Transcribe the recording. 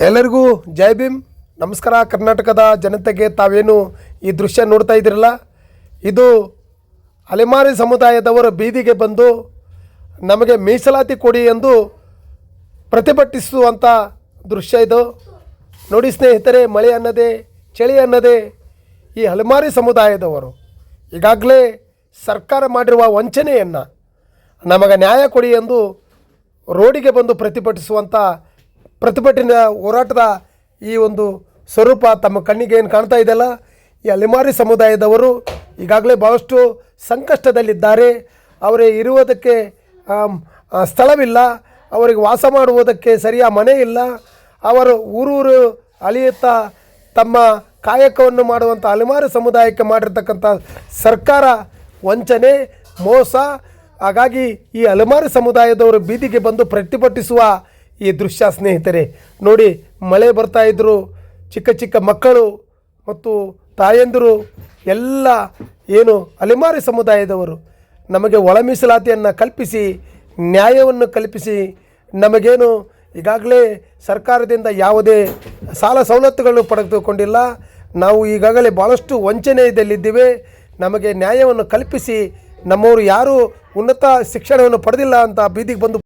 ಎಲ್ಲರಿಗೂ ಜೈ ಭೀಮ್. ನಮಸ್ಕಾರ. ಕರ್ನಾಟಕದ ಜನತೆಗೆ ತಾವೇನು ಈ ದೃಶ್ಯ ನೋಡ್ತಾ ಇದ್ದೀರಲ್ಲ? ಇದು ಅಲೆಮಾರಿ ಸಮುದಾಯದವರು ಬೀದಿಗೆ ಬಂದು ನಮಗೆ ಮೀಸಲಾತಿ ಕೊಡಿ ಎಂದು ಪ್ರತಿಭಟಿಸುವಂಥ ದೃಶ್ಯ ಇದು. ನೋಡಿ ಸ್ನೇಹಿತರೆ, ಮಳೆ ಅನ್ನದೇ, ಚಳಿ ಅನ್ನದೇ ಈ ಅಲೆಮಾರಿ ಸಮುದಾಯದವರು ಈಗಾಗಲೇ ಸರ್ಕಾರ ಮಾಡಿರುವ ವಂಚನೆಯನ್ನು ನಮಗೆ ನ್ಯಾಯ ಕೊಡಿ ಎಂದು ರೋಡಿಗೆ ಬಂದು ಪ್ರತಿಭಟಿಸುವಂಥ ಪ್ರತಿಭಟನೆ ಹೋರಾಟದ ಈ ಒಂದು ಸ್ವರೂಪ ತಮ್ಮ ಕಣ್ಣಿಗೆ ಏನು ಕಾಣ್ತಾ ಇದೆಯಲ್ಲ? ಈ ಅಲೆಮಾರಿ ಸಮುದಾಯದವರು ಈಗಾಗಲೇ ಭಾಳಷ್ಟು ಸಂಕಷ್ಟದಲ್ಲಿದ್ದಾರೆ. ಅವರೇ ಇರುವುದಕ್ಕೆ ಸ್ಥಳವಿಲ್ಲ. ಅವರಿಗೆ ವಾಸ ಮಾಡುವುದಕ್ಕೆ ಸರಿಯ ಮನೆ ಇಲ್ಲ. ಅವರು ಊರೂರು ಅಳಿಯುತ್ತಾ ತಮ್ಮ ಕಾಯಕವನ್ನು ಮಾಡುವಂಥ ಅಲೆಮಾರಿ ಸಮುದಾಯಕ್ಕೆ ಮಾಡಿರ್ತಕ್ಕಂಥ ಸರ್ಕಾರ ವಂಚನೆ, ಮೋಸ. ಹಾಗಾಗಿ ಈ ಅಲೆಮಾರಿ ಸಮುದಾಯದವರು ಬೀದಿಗೆ ಬಂದು ಪ್ರತಿಭಟಿಸುವ ಈ ದೃಶ್ಯ ಸ್ನೇಹಿತರೆ, ನೋಡಿ, ಮಳೆ ಬರ್ತಾ ಇದ್ದರು ಚಿಕ್ಕ ಚಿಕ್ಕ ಮಕ್ಕಳು ಮತ್ತು ತಾಯಂದಿರು, ಎಲ್ಲ ಏನು ಅಲೆಮಾರಿ ಸಮುದಾಯದವರು, ನಮಗೆ ಒಳ ಮೀಸಲಾತಿಯನ್ನು ಕಲ್ಪಿಸಿ, ನ್ಯಾಯವನ್ನು ಕಲ್ಪಿಸಿ, ನಮಗೇನು ಈಗಾಗಲೇ ಸರ್ಕಾರದಿಂದ ಯಾವುದೇ ಸಾಲ ಸವಲತ್ತುಗಳನ್ನು ಪಡೆದುಕೊಂಡಿಲ್ಲ, ನಾವು ಈಗಾಗಲೇ ಭಾಳಷ್ಟು ವಂಚನೆಯಲ್ಲಿದ್ದೇವೆ, ನಮಗೆ ನ್ಯಾಯವನ್ನು ಕಲ್ಪಿಸಿ, ನಮ್ಮವರು ಯಾರೂ ಉನ್ನತ ಶಿಕ್ಷಣವನ್ನು ಪಡೆದಿಲ್ಲ ಅಂತ ಬೀದಿಗೆ ಬಂದು